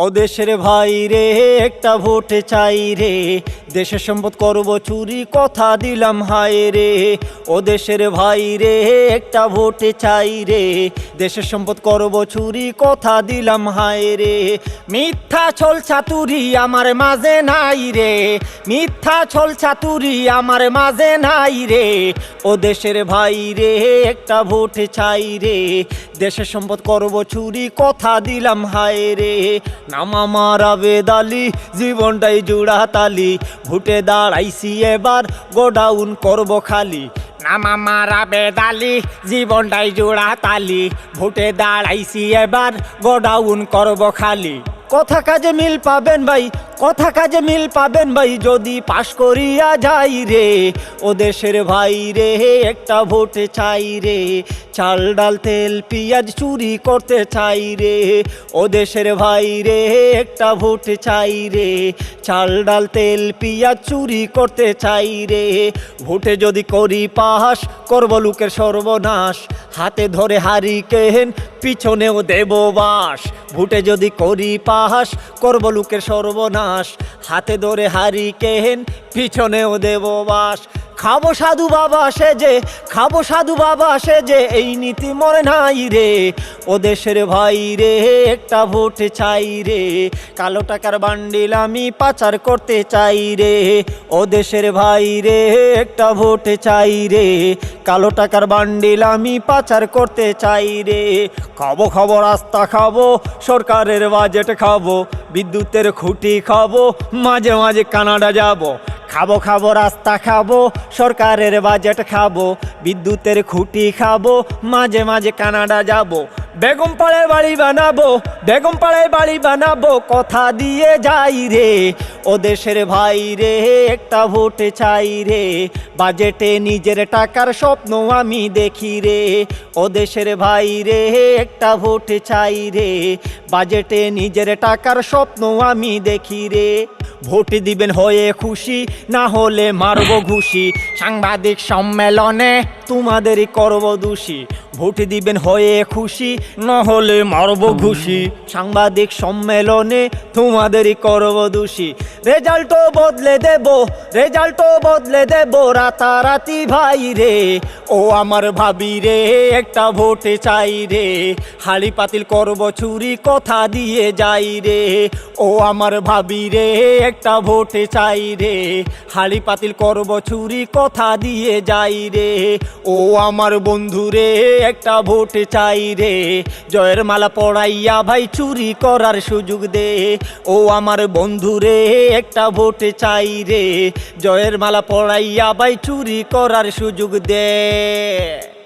ও দেশের ভাই রে, একটা ভোট চাই রে। দেশের সম্পদ করব, চুরি কথা দিলাম হায় রে। ও দেশের ভাই রে, একটা ভোট চাই রে। দেশের সম্পদ করব, চুরি কথা দিলাম হায় রে। মিথ্যা ছল চাতুরি আমার মাঝে নাই রে। মিথ্যা ছল চাতুরি আমার মাঝে নাই রে। ও দেশের ভাই রে, একটা ভোট চাই রে। দেশের সম্পদ করব, চুরি কথা দিলাম হায় রে। নাম আমার আবেদালি, জীবনটাই জুড়া তালি। ভুটে দাঁড়াইছি এবার, গোডাউন করব খালি। নাম আমার আবেদালি, জীবনটাই জোড়া তালি। ভুটে দাঁড়াইছি এবার, গোডাউন করব খালি। কথা কাজে মিল পাবেন ভাই, কথা কাজে মিল পাবেন ভাই, যদি পাশ করিয়া যাই রে, ও দেশের ভাই রে, একটা ভোট চাই রে, চাল, ডাল, তেল, পেঁয়াজ চুরি করতে চাই রে, ও দেশের ভাই রে, একটা ভোট চাই রে, চাল, ডাল, তেল, পেঁয়াজ চুরি করতে চাই রে, ভোটে যদি করি পাস করব লোকের সর্বনাশ হাতে ধরে হারি কেহেন, পিছনেও দেব বাস। ভুটে যদি করি পাহাস, করব লোকের সর্বনাশ। হাতে ধরে হারি কেহেন, পিছনেও দেব বাস। খাব সাধু বাবা সেজে, খাব সাধু বাবা সেজে, এই নীতি মরে নাই রে। ও দেশের ভাই রে, একটা ভোট চাই রে। কালো টাকার বান্ডিল আমি পাচার করতে চাই রে। ও দেশের ভাই রে, একটা ভোট চাই রে। কালো টাকার বান্ডিল আমি পাচার করতে চাই রে। খাব খাব, রাস্তা খাব, সরকারের বাজেট খাব, বিদ্যুতের খুঁটি খাব, মাঝে মাঝে কানাডা যাব। খাব খাব, রাস্তা খাব, সরকারের বাজেট খাব, বিদ্যুতের খুঁটি খাব, মাঝে মাঝে কানাডা যাব, বেগম পাড়ায় বাড়ি বানাবো, বেগম পাড়ায় বাড়ি বানাবো, কথা দিয়ে যাই রে, ও দেশের ভাই রে, একটা ভোট চাই রে বাজেটে নিজের টাকার স্বপ্ন আমি দেখি রে, ও দেশের ভাই রে, একটা ভোট চাই রে বাজেটে নিজের টাকার স্বপ্ন আমি দেখি রে। ভোট দিবেন হয়ে খুশি না হলে মারব ঘুষি। সাংবাদিক সম্মেলনে তোমাদেরই করব দোষী। ভোট দিবেন, হয়ে খুশি, না হলে মারব ঘুষি। সাংবাদিক সম্মেলনে তোমাদেরই করব দোষী। রেজাল্টও বদলে দেব, রেজাল্টও বদলে দেব, রাতারাতি ভাই রে। ও আমার ভাবি রে, একটা ভোটে চাই রে। হাড়ি পাতিল করব চুরি কথা দিয়ে যাই রে। ও আমার ভাবি রে, একটা ভোটে চাই রে। হাড়ি পাতিল করব চুরি কথা দিয়ে যাই রে। ও আমার বন্ধু রে একটা ভোট চাই রে। জয়ের মালা পড়াইয়া ভাই চুরি করার সুযোগ দে। ও আমার বন্ধু রে, একটা ভোট চাই রে। জয়ের মালা পড়াইয়া ভাই চুরি করার সুযোগ দে।